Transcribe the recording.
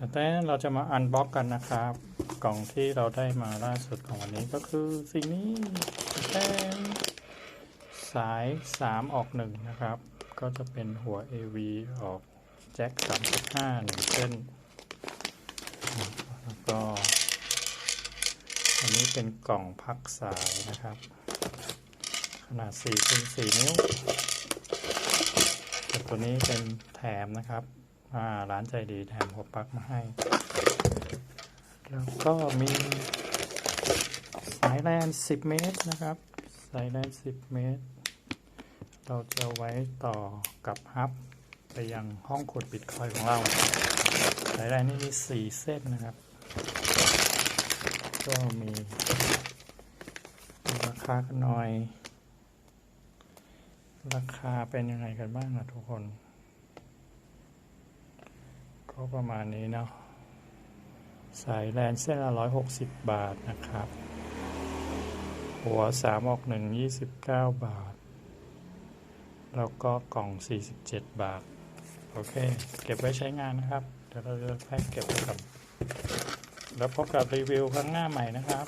แต่แต่เราจะมาอันบ็อกกันนะครับ กล่องที่เราได้มาล่าสุดของวันนี้ก็คือสิ่งนี้แป้สายสามออกหนึ่งนะครับ ก็จะเป็นหัว AV ออกแจ็คสามสิบห้านึ่งเส้น แล้วก็ อันนี้เป็นกล่องพักสายนะครับ ขนาด4คูณ4นิ้วแต่ตัวนี้เป็นแถมนะครับ ร้านใจดีแถมหัวปลั๊กมาให้ แล้วก็มีสายแลน10เมตรนะครับ สายแลน10เมตร เราจะไว้ต่อกับฮับไปยังห้องขุดบิตคอยน์ของเรา สายแลนนี่มี4เส้นนะครับ ก็มีราคากันหน่อย ราคาเป็นยังไงกันบ้างนะทุกคน ก็ประมาณนี้เนาะสายแลนเส้นละร้อยหกสิบบาทนะครับ หัวสามออกหนึ่งยี่สิบเก้าบาท แล้วก็กล่องสี่สิบเจ็ดบาท โอเค เก็บไว้ใช้งานนะครับ เดี๋ยวเราจะแพ็กเก็บไว้ก่อนแล้วพบกับรีวิวครั้งหน้าใหม่นะครับ